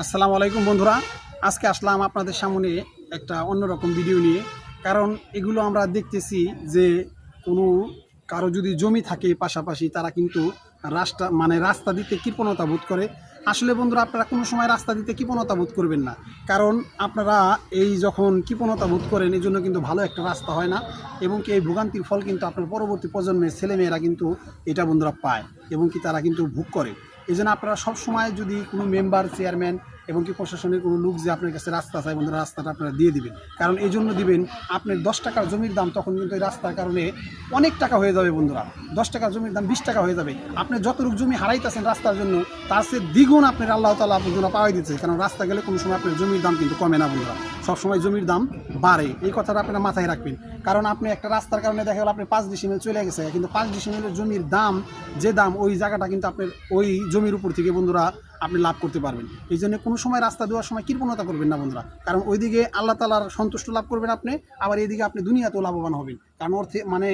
আসসালামু আলাইকুম বন্ধুরা। আজকে আসলাম আপনাদের সামনে একটা অন্যরকম ভিডিও নিয়ে। কারণ এগুলো আমরা দেখতেছি যে কোনো কারও যদি জমি থাকে পাশাপাশি তারা কিন্তু রাস্তা মানে রাস্তা দিতে কৃপণতা বোধ করে। আসলে বন্ধুরা, আপনারা কোনো সময় রাস্তা দিতে কৃপণতা বোধ করবেন না। কারণ আপনারা এই যখন কৃপণতা বোধ করেন, এই জন্য কিন্তু ভালো একটা রাস্তা হয় না। এবং কি এই ভোগান্তির ফল কিন্তু আপনার পরবর্তী প্রজন্মের ছেলেমেয়েরা কিন্তু এটা বন্ধুরা পায় এবং কি তারা কিন্তু ভোগ করে। এই জন্য আপনারা সবসময় যদি কোনো মেম্বার চেয়ারম্যান এবং কি প্রশাসনের কোনো লোক যে আপনার কাছে রাস্তা চায় বন্ধুরা, রাস্তাটা আপনারা দিয়ে দিবেন। কারণ এই জন্য দিবেন, আপনার দশ টাকার জমির দাম তখন কিন্তু এই রাস্তার কারণে অনেক টাকা হয়ে যাবে বন্ধুরা। দশ টাকার জমির দাম বিশ টাকা হয়ে যাবে। আপনি যতটুকু জমি হারাইতেছেন রাস্তার জন্য, তার সে দ্বিগুণ আপনার আল্লাহ তালা বন্ধুরা পাওয়াই দিচ্ছে। কারণ রাস্তা গেলে কোনো সময় আপনার জমির দাম কিন্তু কমে না বন্ধুরা। সবসময় জমির দাম বাড়ে, এই কথাটা আপনারা মাথায় রাখবেন। কারণ আপনি একটা রাস্তার কারণে দেখা গেল আপনি পাঁচ ডিসিমেল চলে গেছে, কিন্তু পাঁচ ডিসিমেলের জমির দাম, যে দাম, ওই জায়গাটা কিন্তু আপনার ওই জমির উপর থেকে বন্ধুরা আপনি লাভ করতে পারবেন। এই জন্য কোনো সময় রাস্তা দেওয়ার সময় কৃপণতা করবেন না বন্ধুরা। কারণ ওইদিকে আল্লাহ তালার সন্তুষ্ট লাভ করবেন আপনি, আবার এইদিকে আপনি দুনিয়াতেও লাভবান হবেন। কারণ অর্থে মানে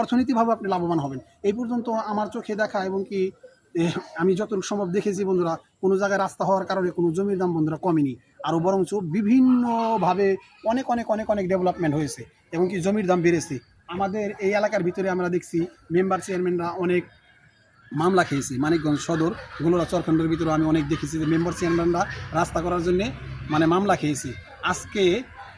অর্থনীতিভাবে আপনি লাভবান হবেন। এই পর্যন্ত আমার চোখে দেখা এবং কি আমি যতটুকু সম্ভব দেখেছি বন্ধুরা, কোনো জায়গায় রাস্তা হওয়ার কারণে কোনো জমির দাম বন্ধুরা কমেনি। আরও বরঞ্চ বিভিন্নভাবে অনেক অনেক অনেক অনেক ডেভেলপমেন্ট হয়েছে এবং কি জমির দাম বেড়েছে। আমাদের এই এলাকার ভিতরে আমরা দেখছি মেম্বার চেয়ারম্যানরা অনেক মামলা খেয়েছে। মানিকগঞ্জ সদর, গোলরা চরখণ্ডের ভিতরে আমি অনেক দেখেছি যে মেম্বার চেয়ারম্যানরা রাস্তা করার জন্যে মানে মামলা খেয়েছি। আজকে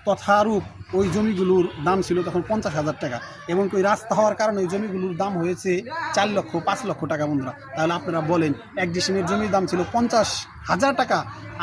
তথারূপ ওই জমিগুলোর দাম ছিল তখন পঞ্চাশ হাজার টাকা। এবং ওই রাস্তা হওয়ার কারণে ওই জমিগুলোর দাম হয়েছে চার লক্ষ, পাঁচ লক্ষ টাকা বন্ধুরা। তাহলে আপনারা বলেন, এক ডিসিমের জমির দাম ছিল পঞ্চাশ হাজার টাকা।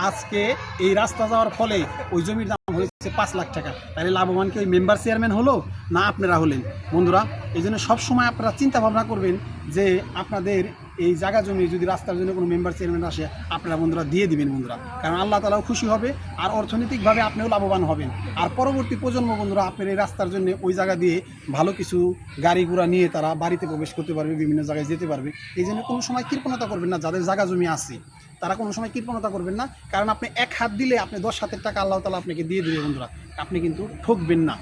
আজকে এই রাস্তা যাওয়ার ফলে ওই জমির দাম হয়েছে পাঁচ লাখ টাকা। তাহলে লাভবান কি ওই মেম্বার চেয়ারম্যান হলো না আপনারা হলেন? বন্ধুরা এই জন্য সবসময় আপনারা চিন্তা ভাবনা করবেন যে আপনাদের এই জায়গা জমি যদি রাস্তার জন্য কোনো মেম্বার চেয়ারম্যান আসে, আপনারা বন্ধুরা দিয়ে দিবেন বন্ধুরা। কারণ আল্লাহ তালাও খুশি হবে আর অর্থনৈতিকভাবে আপনিও লাভবান হবেন। আর পরবর্তী প্রজন্ম বন্ধুরা, আপনার এই রাস্তার জন্য ওই জায়গা দিয়ে ভালো কিছু গাড়ি ঘোড়া নিয়ে তারা বাড়িতে প্রবেশ করতে পারবে, বিভিন্ন জায়গায় যেতে পারবে। এই জন্য কোনো সময় কৃপণতা করবেন না, যাদের জায়গা জমি আছে, তারা কোনো সময় কৃপণতা করবেন না। কারণ আপনি এক হাত দিলে আপনি দশ হাতের টাকা আল্লাহ তালা আপনাকে দিয়ে দেবে বন্ধুরা। আপনি কিন্তু ঠকবেন না।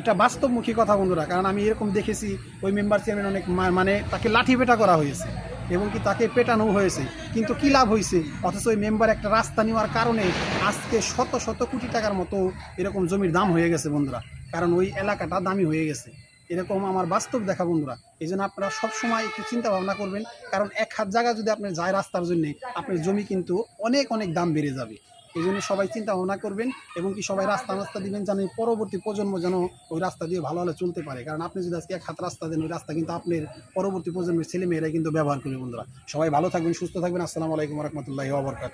এটা বাস্তবমুখী কথা বন্ধুরা, কারণ আমি এরকম দেখেছি, ওই মেম্বার চেয়ারম্যান অনেক মানে তাকে লাঠি পেটা করা হয়েছে। এবং কি তাকে পেটানো হয়েছে। কিন্তু কী লাভ হয়েছে? অথচ ওই মেম্বার একটা রাস্তা নেওয়ার কারণে আজকে শত শত কোটি টাকার মতো এরকম জমির দাম হয়ে গেছে বন্ধুরা। কারণ ওই এলাকাটা দামি হয়ে গেছে। এরকম আমার বাস্তব দেখা বন্ধুরা। এই জন্য আপনারা সবসময় একটু চিন্তা ভাবনা করবেন। কারণ এক হাত জায়গা যদি আপনি যায় রাস্তার জন্য, আপনার জমি কিন্তু অনেক অনেক দাম বেড়ে যাবে। এই জন্য সবাই চিন্তা ভাবনা করবেন এবং কি সবাই রাস্তা রাস্তা দিবেন যেন পরবর্তী প্রজন্ম যেন ওই রাস্তা দিয়ে ভালোভাবে ভালো চলতে পারে। কারণ আপনি যদি আজকে এক হাত রাস্তা দেন, ওই রাস্তা কিন্তু আপনার পরবর্তী প্রজন্মের ছেলে মেয়েরাই কিন্তু ব্যবহার করবে বন্ধুরা। সবাই ভালো থাকবেন, সুস্থ থাকবেন। আসসালামু আলাইকুম রহমতুল্লাহ ওবরকাত